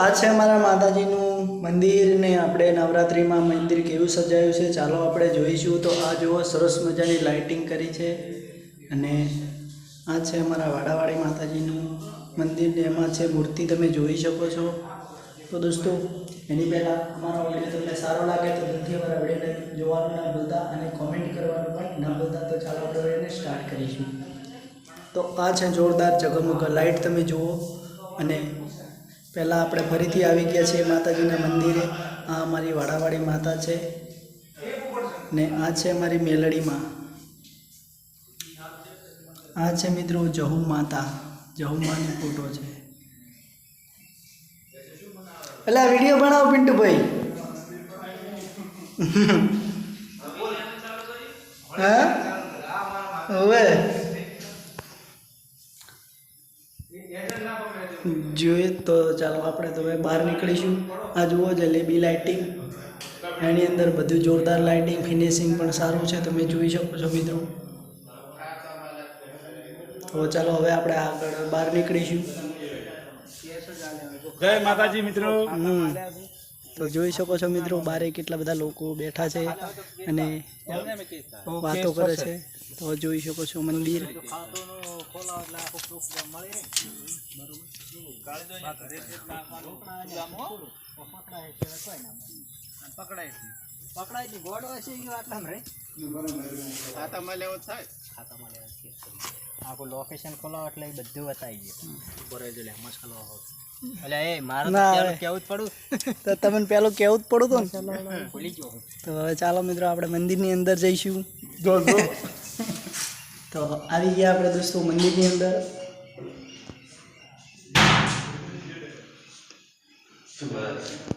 આ છે અમારા માતાજીનું મંદિર ને આપણે નવરાત્રિમાં મંદિર કેવું સજાયું છે ચાલો આપણે જોઈશું. તો આ જુઓ, સરસ મજાની લાઇટિંગ કરી છે. અને આ છે અમારા વાડાવાડી માતાજીનું મંદિર ને એમાં છે મૂર્તિ તમે જોઈ શકો છો. તો દોસ્તો, એની પહેલાં અમારો વીડિયો તમને સારો લાગે તો દિલથી અમારા વિડીયોને જોવાનું ના ભૂલતા અને કોમેન્ટ કરવાનું પણ ના ભૂલતા. તો ચાલો આપણે વિડીયોને સ્ટાર્ટ કરીશું. તો આ છે જોરદાર જગમગ લાઇટ તમે જુઓ. અને પહેલાં આપણે ફરીથી આવી ગયા છીએ માતાજીના મંદિરે. આ અમારી વાડાવાડી માતા છે. ને આ છે અમારી મેલડીમાં. આ છે મિત્રો જહુ માતા. જહુ માની ફોટો છે. એટલે આ વીડિયો બનાવો પિન્ટુભાઈ. હા? હવે? જોઈએ તો ચાલો આપણે તો હવે બહાર નીકળીશું. આ જુઓ જલેબી લાઇટિંગ એની અંદર બધું જોરદાર લાઇટિંગ ફિનિશિંગ પણ સારું છે. તમે જોઈ શકો છો મિત્રો. તો ચાલો હવે આપણે આગળ બહાર નીકળીશું. જય માતાજી મિત્રો. તો જોઈ શકો છો મિત્રો બારે કેટલા બધા લોકો બેઠા છે અને વાતો કરે છે. તો જોઈ શકો છો મંદિર. આખું લોકેશન ખોલાવો એટલે એ બધું બતાવી ગયું બરોબર. એટલે મસાલો એટલે એ મારે તો ના, ત્યારે હવે. કેવું જ પડું. તો તમને પેલું કેવું જ પડું હતું ભૂલી ગયો તો હવે ચાલો મિત્રો આપણે મંદિરની અંદર જઈશું. તો આવી ગયા આપણે દોસ્તો મંદિરની અંદર.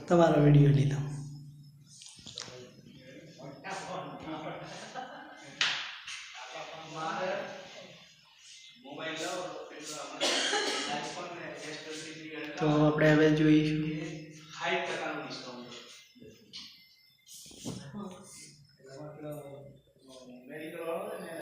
તમારો વીડિયો લીધો. તો આપણે હવે જોઈશું.